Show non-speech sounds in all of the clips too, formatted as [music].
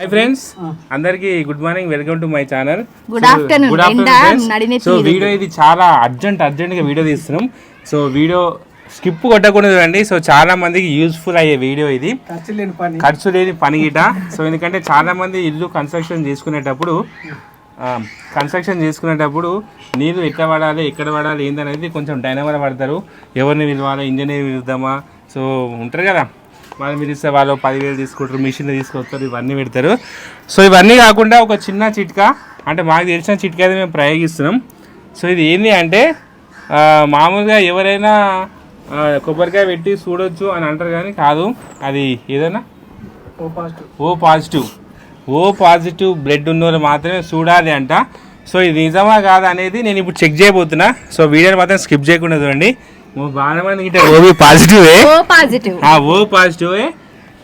Hi friends అందరికి good morning. Welcome to my channel. ఎండ నడినెత్తి సో వీడియో ఇది చాలా అర్జెంట్ అర్జెంట్గా వీడియో తీస్తున్నాం. సో వీడియో స్కిప్ కొట్టకూడదు అండి. సో చాలా మందికి యూస్ఫుల్ అయ్యే వీడియో ఇది. ఖర్చు లేని పని. ఖర్చు లేని పని గిట. సో ఎందుకంటే చాలా మంది ఇల్లు కన్స్ట్రక్షన్ చేసుకునేటప్పుడు కన్స్ట్రక్షన్ చేసుకునేటప్పుడు నీళ్ళు ఎట్లా పడాలి ఎక్కడ పడాలి ఏందనేది కొంచెం డైనమర పడతారు. ఎవరిని పిలవాలి ఇంజనీర్ పిలుద్దామా? సో ఉంటారు కదా. వాళ్ళు మీరు ఇస్తే వాళ్ళు పదివేలు తీసుకుంటారు మిషన్లు తీసుకొస్తారు ఇవన్నీ పెడతారు. సో ఇవన్నీ కాకుండా ఒక చిన్న చిట్కా అంటే మాకు తెలిసిన చిట్కా అయితే మేము ప్రయోగిస్తున్నాం. సో ఇది ఏంటి అంటే మామూలుగా ఎవరైనా కొబ్బరికాయ పెట్టి చూడొచ్చు అని అంటారు కానీ కాదు. అది ఏదైనా? O positive. O positive. O positive blood ఉన్నోళ్ళు మాత్రమే చూడాలి అంట. సో ఇది నిజమా కాదా అనేది నేను ఇప్పుడు చెక్ చేయబోతున్నా. సో వీడియోని మాత్రం స్కిప్ చేయకుండా చూడండి. ఓ బాగా మంది గిట్ట ఓబీ పాజిటివే? O positive. ఆ ఓ పాజిటివే.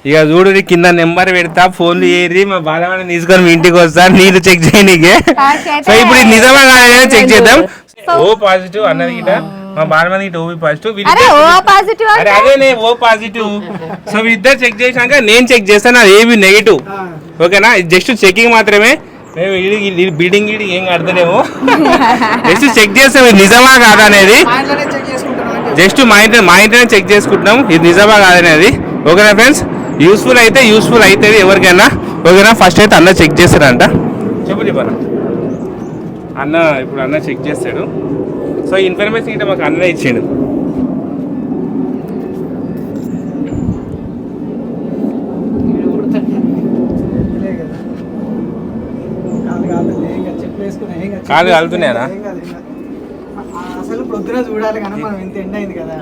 ఇక చూడు నీ కింద నెంబర్ పెడతా ఫోన్లు ఏరి మా బాలవాడిని తీసుకొని మీ ఇంటికి వస్తా నీళ్ళు చెక్ చేయనీకే సో ఇప్పుడు ఇది నిజమా కాదా చెక్ చేద్దాం. ఓ పాజిటివ్ అన్నది గిట్ట మా బాలమంది గిట్ట ఓబీ పాజిటివ్. అరే ఓ పాజిటివ్ అరే అదేనే ఓ పాజిటివ్. సో ఇద్దరు చెక్ చేశాక నేను చెక్ చేస్తాను అది ఏబి నెగిటివ్. ఓకేనా? జస్ట్ చెకింగ్ మాత్రమే. మేము బిల్డింగ్ ఏం కడతలేము. [laughs] జస్ట్ చెక్ చేస్తాం నిజమా కాదా అనేది? జస్ట్ మా ఇంటి మా ఇంట్లోనే చెక్ చేసుకుంటున్నాం ఇది నిజమా కాదనేది. ఓకేనా ఫ్రెండ్స్? యూస్ఫుల్ అయితే యూస్ఫుల్ అవుతుంది ఎవరికైనా. ఓకేనా? ఫస్ట్ అయితే అన్న చెక్ చేస్తాడంట. చెప్పు చెప్పాను అన్న ఇప్పుడు అన్న చెక్ చేస్తాడు. సో ఇన్ఫర్మేషన్ అయితే మాకు అన్న ఇచ్చాడు. కదా. కాళ్ళు పొద్దున చూడాలి కానీ మనం ఇంత ఎండ అయింది కదా.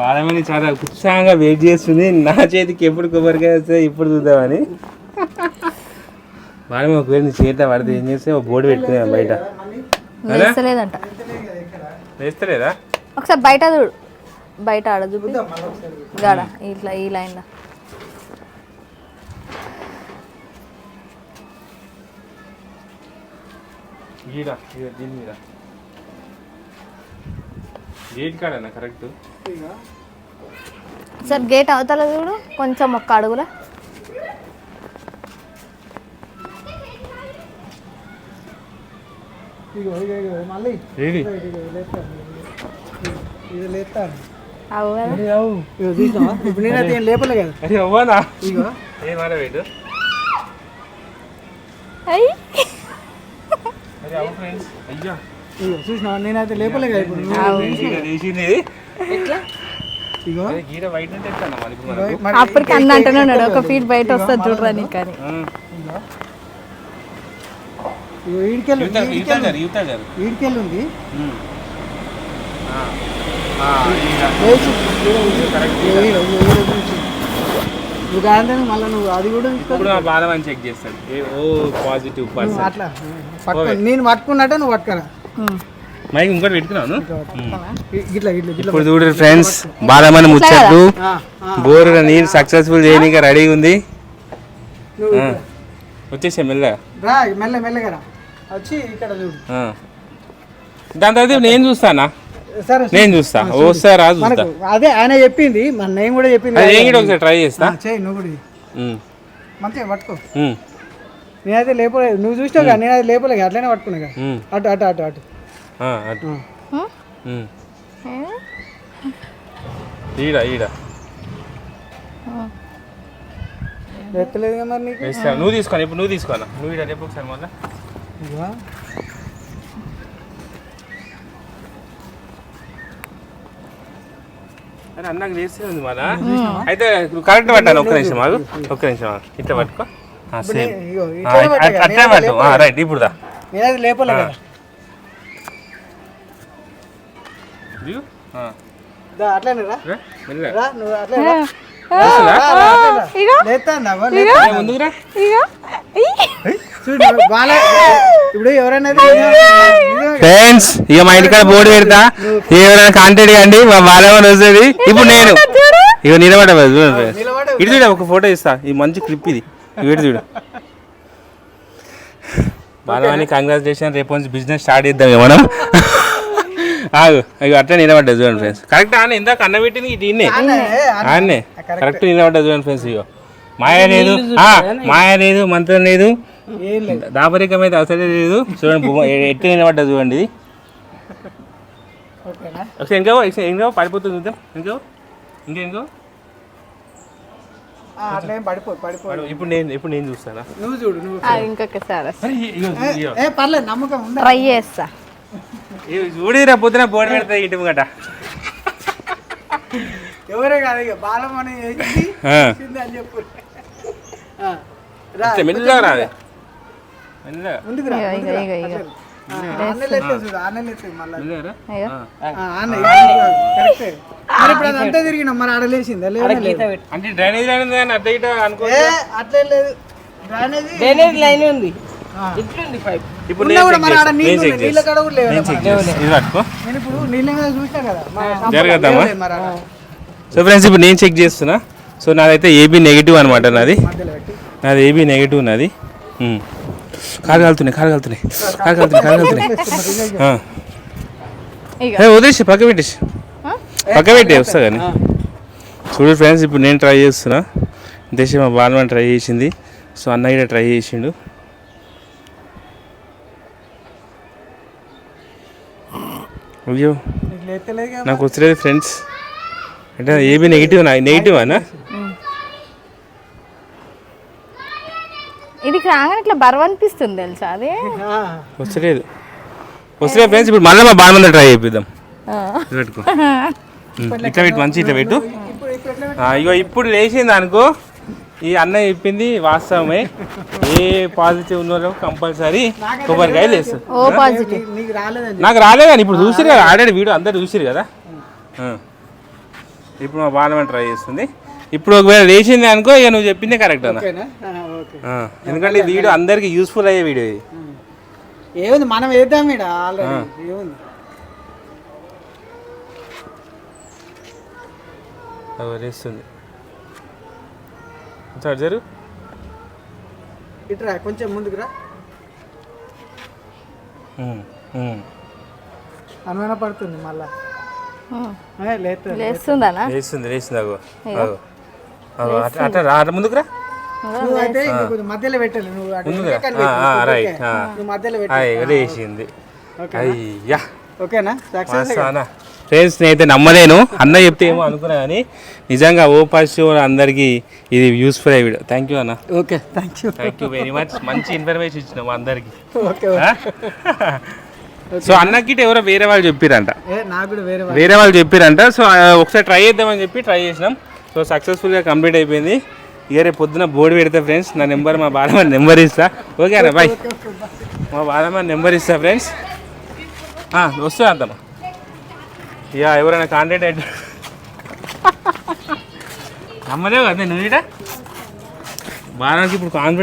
బాలమని చాలా ఉత్సాహంగా వెయిట్ చేస్తుంది. నా చేతికి ఎప్పుడు కొబ్బరికాయ వస్తే ఇప్పుడు చూద్దామని. బాలమ్మ ఒకవేళ నీ చేత పడితే ఏం చేస్తే ఒక బోర్డు పెట్టుకునే బయట. అలా? వేస్తలేదంట. వేస్తలేదా? ఒకసారి బయట చూడు. బయట ఆడ చూపి. గాడ ఇట్లా ఈ లైన్లో ఈడ ఈడ దీని మీద. గేట్ కాడన్నా కరెక్ట్ సార్ గేట్ అవతల చూడు కొంచెం ఒక్క అడుగులా. లేపలే కదా. అవ్వనా? ఇగో ఏ మాట వెయిట్. అరే అవు ఫ్రెండ్స్ అయ్యా. ఇగో చూసినావా నేనైతే లేపలే కదా ఇప్పుడు ఈడ తీసింది. ఇగో అరే గీడ బయట ఉంటే ఎట్లన్నా మరి ఇప్పుడు ఇగో, మనకు? మరి అప్పటికి అన్న అంటూనే ఉన్నాడు. ఒక ఫీట్ బయట వస్తుంది చూడరా నీకు కానీ ఈడికెళ్ళి ఉంది. నువ్వు కాదంటే మళ్ళీ నువ్వు అది కూడా. ఇప్పుడు చెక్ చేస్తాడు. ఓ పాజిటివ్ అట్లా నేను పట్టుకున్నట్టే నువ్వు పట్టుకరా. మైక్ ఇంకోటి పెట్టుకున్నాను ఇప్పుడు చూడు ఫ్రెండ్స్ బాలమని ముచ్చట్లు. బోర్ నీరు సక్సెస్ఫుల్ చేయడానికి రెడీగా ఉంది. వచ్చేసా మెల్లగా. మెల్ల మెల్లగా రా. వచ్చి ఇక్కడ చూడు. ఆ. దాని తర్వాత నేను చూస్తానా? సరే నేను చూస్తా. ఓసారి రా చూస్తా. మనకు అదే ఆయన చెప్పింది మన నేను కూడా చెప్పింది అది నేను కూడా ఒకసారి ట్రై చేస్తా. ఆ, చేయి నువ్వు కూడా. మంచిగా పట్టుకో. నేనైతే లేపలేదు నువ్వు చూసినావు కదా నేనైతే లేపలే కదా, అట్లనే పట్టుకున్నా. అటు అటు అటు అటు. ఆ, అటు. ఈడ ఈడ. ఎత్తలేదు కదా మరి నీకు? నువ్వు తీసుకోను ఇప్పుడు నువ్వు తీసుకోనా నువ్వు ఈడ రేపు ఒకసారి మళ్ళీ. అన్నకు చేస్తే ఉంది మళ్ళా. అయితే నువ్వు కరెక్ట్ పట్టాను ఒక్క నిమిషం ఆగు. ఒక్క నిమిషం ఆగు. ఇట్లా పట్టుకో. అట్లే పట్టు. రైట్ ఇప్పుడు దా. లేపలే ఫ్రెండ్స్ ఇక మా ఇంటికాడ బోర్డు పెడతా. ఎవరైనా కాంటాక్ట్ కండి మా బాలమని వస్తుంది. ఇప్పుడు నేను. ఇక నిలబడ ఇటు చూడ. ఒక ఫోటో ఇస్తా. ఈ మంచి క్లిప్ ఇది. ఇటు చూడు. బాలవాణి కంగ్రాచులేషన్ రేపు నుంచి బిజినెస్ స్టార్ట్ చేద్దాం మనం. ఆగు ఇక అట్లా నిలబడ్డా చూడండి ఫ్రెండ్స్ కరెక్ట్ ఆనే ఇందాక అన్న పెట్టింది ఇటు ఇన్నే ఆనే, ఆనే. ఆనే కరెక్ట్ నిలబడ్డా చూడండి ఫ్రెండ్స్ ఇగో. మాయ లేదు. ఆ, మాయ లేదు మంత్రం లేదు. దాపరికం అయితే అవసరం లేదు. చూడండి బొమ్మ ఎ- ఎట్లా నిలబడ్డా చూడండి ఇది. ఓకేనా? ఒకసారి ఇంకో పడిపోతుంది చూద్దాం. ఇంకో ఇంకా ఇంకో. ఆ, అట్లా ఏం పడిపో పడిపో ఇప్పుడు నేను ఇప్పుడు నేను చూస్తానా? నువ్వు చూడు నువ్వు ఇంకొకసారి. ఏ పర్లేదు నమ్మకం ఉందా? ట్రై చేస్తా. చూడిరా పొద్దున బోర్డు పెడతా ఇంటి గట ఎవరే కాదు ఇక బాలమని అని చెప్పు. మెల్లగా రాదే మెల్లగా. ముందుకు రా. ఆన్నెలు మళ్ళీ. ఆన్న కరెక్టే మరి ఇప్పుడు అది అంతా తిరిగినాం. మరి ఆడలేసిందా లేదు. అంటే డ్రైనేజ్ లైన్ ఉంది కానీ అట్ట ఇట అనుకో. ఏ అట్లే లేదు. డ్రైనేజ్ డ్రైనేజ్ లైన్ ఉంది. ఆ. ఇట్లుంది పైప్. ఇప్పుడు ఉన్నా నేను కూడా check మరి ఆడ చేస్తా. నీళ్ళు నేను check ఉన్నాయి. నీళ్ళ చేస్తా. కాడ కూడా లేవు నేను check చేస్తా. ఇది పట్టుకో నేను ఇప్పుడు నీళ్ళ మీద చూసినా కదా? మరి జరగద్దామా లేవు మరి ఆడ. సో ఫ్రెండ్స్ ఇప్పుడు నేను చెక్ చేస్తున్నా. సో నాదైతే ఏబీ నెగిటివ్ అనమాట నాది. నాది ఏబీ నెగిటివ్ నాది. ఉమ్. కారు కాలుతున్నాయి కారు కాలుతున్నాయి కారు కాలుతున్నాయి కారు కాలుతున్నాయి ఆ. ఇగో. ఏ, వదిలేసి పక్క పెట్టేసి. పక్క పెట్టి వస్తా కానీ. చూడు ఫ్రెండ్స్ ఇప్పుడు నేను ట్రై చేస్తున్నా. దేశం మా బాలమని ట్రై చేసింది. సో అన్నయ్య కూడా ట్రై చేసిండు. అయ్యో నీకు వచ్చలేదు ఫ్రెండ్స్. అంటే ఏబీ నెగిటివ్ నా నెగిటివ్ అనా? ఇది రాగానే ఇట్లా బరువు అనిపిస్తుంది తెలుసా అది. వచ్చలేదు వస్తలేదు ఫ్రెండ్స్ ఇప్పుడు మళ్ళీ మా బాలమని ట్రై చేపిద్దాం. పెట్టుకో. [laughs] ఇట్లా పెట్టు మంచి ఇట్లా పెట్టు. ఇగో ఇప్పుడు లేచింది అనుకో ఈ అన్న చెప్పింది వాస్తవమే. ఏ పాజిటివ్ ఉన్నో కంపల్సరీ కొబ్బరికాయ పాజిటివ్ నీకు- రాలేదని ఇప్పుడు చూసిరు కదా ఆల్రెడీ వీడియో అందరు చూసిరు కదా. ఇప్పుడు మా బాలమని ట్రై చేస్తుంది. ఇప్పుడు ఒకవేళ లేచింది అనుకో ఇక నువ్వు చెప్పిందే కరెక్ట్ అన్న. ఎందుకంటే ఈ వీడియో అందరికి యూస్ఫుల్ అయ్యే వీడియో ఇది. ఏముంది? మనం వేద్దాం ఈడ ఆల్రెడీ. ఏముంది? అది లేస్తుంది సార్ జరు. ఇట్రా కొంచెం ముందుకు రా. ఉమ్, ఉమ్. అనుమాన పడుతుంది మళ్ళా. లేస్తుంది లేస్తుంది అగో. అట్లా రా ముందుకు అయితే మధ్యలో పెట్టాలి నువ్వు. రైట్ మధ్యలో అయ్యా. ఓకేనా? సక్సెస్ ఫ్రెండ్స్ నేనైతే నమ్మలేను. అన్న చెప్తే ఏమో అనుకున్నా కానీ నిజంగా ఓ పాజిటివ్ అందరికీ ఇది యూస్ఫుల్ అయ్యి వీడియో. థ్యాంక్ యూ అన్న. Okay thank you thank you very much మంచి ఇన్ఫర్మేషన్ ఇచ్చినాము అందరికి. ఓకే సో అన్నకి ఎవరో వేరే వాళ్ళు చెప్పిరంట. వేరే వాళ్ళు. చెప్పిరంట. సో ఒకసారి ట్రై చేద్దామని చెప్పి ట్రై చేసినాం. సో సక్సెస్ఫుల్గా కంప్లీట్ అయిపోయింది. ఇక రేపు పొద్దున బోర్డు పెడతా ఫ్రెండ్స్ నా నెంబర్ మా బాలమ్మ నెంబర్ ఇస్తా. ఓకే అన్న బాయ్ మా బాలమ్మ నెంబర్ ఇస్తా ఫ్రెండ్స్ వస్తా అంతమ్మా. యా ఎవరైనా కాంటాక్ట్ అయితే. నమ్మలేవు కదా నువ్వు ఇట ఇప్పుడు కాన్ఫిడెంట్